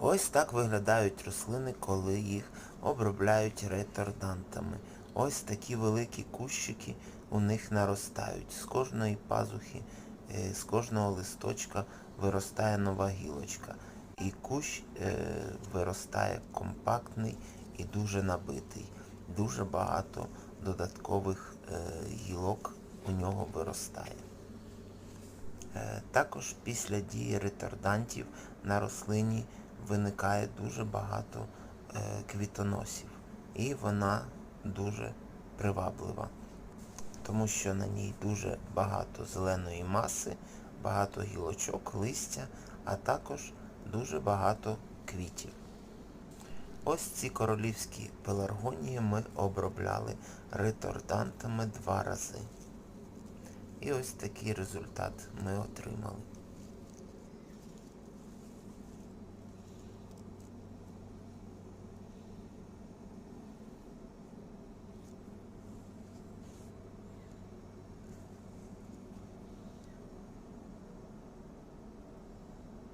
Ось так виглядають рослини, коли їх обробляють ретардантами. Ось такі великі кущики у них наростають. З кожної пазухи, е, з кожного листочка виростає нова гілочка. І кущ е, виростає компактний і дуже набитий. Дуже багато додаткових е, гілок у нього виростає. Також після дії ретардантів на рослині виникає дуже багато е, квітоносів. І вона дуже приваблива, тому що на ній дуже багато зеленої маси, багато гілочок, листя, а також дуже багато квітів. Ось ці королівські пеларгонії ми обробляли ретардантами два рази. І ось такий результат ми отримали.